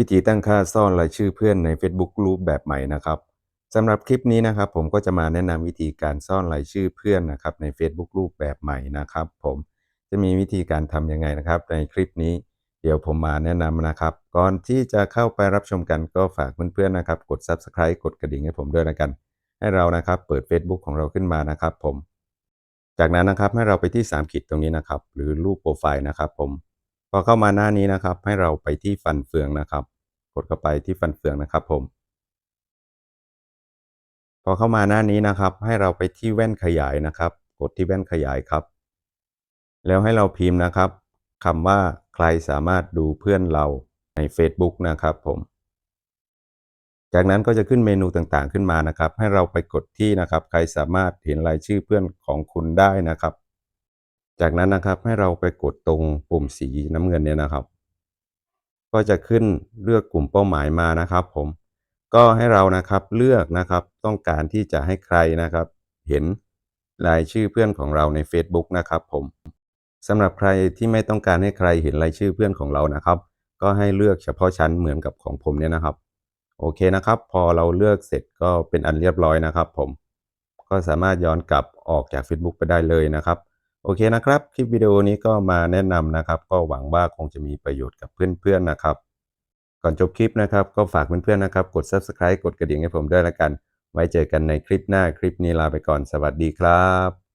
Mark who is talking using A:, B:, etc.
A: วิธีตั้งค่าซ่อนรายชื่อเพื่อนใน Facebook รูปแบบใหม่นะครับสำหรับคลิปนี้นะครับ ผมก็จะมาแนะนำวิธีการซ่อนรายชื่อเพื่อนนะครับใน Facebook รูปแบบใหม่นะครับ ผมจะมีวิธีการทำยังไงนะครับ ในคลิปนี้ เดี๋ยวผมมาแนะนำนะครับ ก่อนที่จะเข้าไปรับชมกันก็ฝากเพื่อนๆนะครับ กด Subscribe กดกระดิ่งให้ผมด้วยนะกัน ให้เรานะครับเปิด Facebook ของเราขึ้นมานะครับ ผม จากนั้นนะครับให้เราไปที่3ขีดตรงนี้นะครับ หรือรูปโปรไฟล์นะครับ ผม พอเข้ามาหน้านี้นะครับ ให้เราไปที่ฟันเฟืองนะครับ กดเข้าไปที่ฟันเฟืองนะครับผม พอเข้ามาหน้านี้นะครับ ให้เราไปที่แว่นขยายนะครับ กดที่แว่นขยายครับ แล้วให้เราพิมพ์นะครับคำว่าใครสามารถดูเพื่อนเราใน Facebook นะครับผม จากนั้นก็จะขึ้นเมนูต่างๆขึ้นมานะครับ ให้เราไปกดที่นะครับ ใครสามารถเห็นรายชื่อเพื่อนของคุณได้นะครับ จากนั้นนะครับให้เราไปกดตรงปุ่มสีน้ำเงินเนี่ยนะครับ ก็จะขึ้นเลือกกลุ่มเป้าหมายมานะครับ ผม ก็ให้เรานะครับเลือกนะครับ ต้องการที่จะให้ใครนะครับ เห็นรายชื่อเพื่อนของเราใน Facebook นะครับผมสำหรับใครที่ไม่ต้องการให้ใครเห็นรายชื่อเพื่อนของเรานะครับ ก็ให้เลือกเฉพาะชั้นเหมือนกับของผมเนี่ยนะครับ โอเคนะครับ พอเราเลือกเสร็จก็เป็นอันเรียบร้อยนะครับ ผม ก็สามารถย้อนกลับออกจาก Facebook ไปได้เลยนะครับ โอเคนะครับ คลิปวิดีโอนี้ก็มาแนะนำนะครับ ก็หวังว่าคงจะมีประโยชน์กับเพื่อนๆนะครับ ก่อนจบคลิปนะครับ ก็ฝากเพื่อนๆนะครับ กด Subscribe กดกระดิ่งให้ผมด้วยละกัน ไว้เจอกันในคลิปหน้าคลิปนี้ลาไปก่อนสวัสดีครับ